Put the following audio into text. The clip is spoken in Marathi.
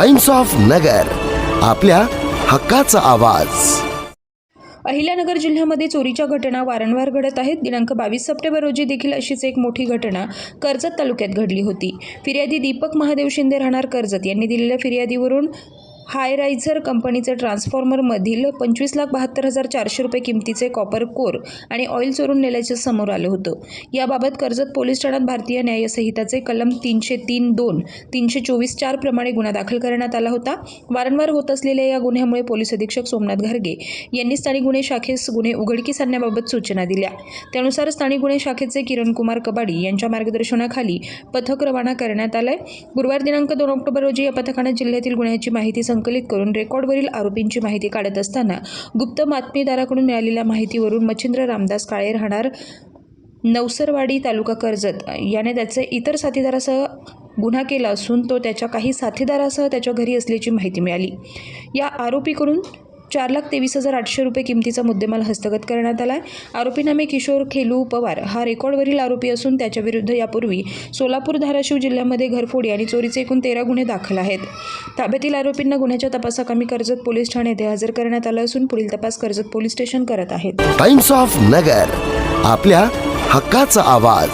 टाइम्स ऑफ नगर आपल्या हक्काचा आवाज. अहिल्यानगर जिल्ह्यामध्ये चोरीच्या घटना वारंवार घडत आहेत. दिनांक बावीस सप्टेंबर रोजी देखील अशीच एक मोठी घटना कर्जत तालुक्यात घडली होती. फिर्यादी दीपक महादेव शिंदे राहणार कर्जत यांनी दिलेल्या फिर्यादीवरून हायरायझर कंपनीचे ट्रान्सफॉर्मरमधील पंचवीस लाख बहात्तर हजार चारशे रुपये किमतीचे कॉपर कोर आणि ऑइल चोरून नेल्याचे समोर आलं होतं. याबाबत कर्जत पोलीस ठाण्यात भारतीय न्याय संहिताचे कलम तीनशे तीन दोन तीनशे चोवीस चार प्रमाणे गुन्हा दाखल करण्यात आला होता. वारंवार होत असलेल्या या गुन्ह्यामुळे पोलीस अधीक्षक सोमनाथ घारगे यांनी स्थानिक गुन्हे शाखेस गुन्हे उघडकीस आणण्याबाबत सूचना दिल्या. त्यानुसार स्थानिक गुन्हे शाखेचे किरण कुमार कबाडी यांच्या मार्गदर्शनाखाली पथक रवाना करण्यात आलं आहे गुरुवार दिनांक दोन ऑक्टोबर रोजी या पथकाने जिल्ह्यातील गुन्ह्याची माहिती संकलित करून रेकॉर्डवरील आरोपींची माहिती काढत असताना गुप्त बातमीदाराकडून मिळालेल्या माहितीवरून मच्छिंद्र रामदास काळे राहणार नवसरवाडी तालुका कर्जत. याने त्याचे इतर साथीदारासह गुन्हा केला असून तो त्याच्या काही साथीदारासह त्याच्या घरी असल्याची माहिती मिळाली. या आरोपीकडून चार लाख तेवीस हजार आठशे रुपये किमतीचा मुद्देमाल हस्तगत करण्यात आला आहे आरोपी नामे किशोर खेलू पवार. हा रेकॉर्डवरील आरोपी असून त्याच्याविरुद्ध यापूर्वी सोलापूर धाराशिव जिल्ह्यामध्ये घरफोडी आणि चोरीचे एकूण तेरा गुन्हे दाखल आहेत. ताब्यातील आरोपींना गुन्ह्याच्या तपासाकामी कर्जत पोलीस ठाणे येथे हजर करण्यात आलं असून पुढील तपास कर्जत पोलीस स्टेशन करत आहेत. टाइम्स ऑफ नगर आपल्या हक्काचा आवाज.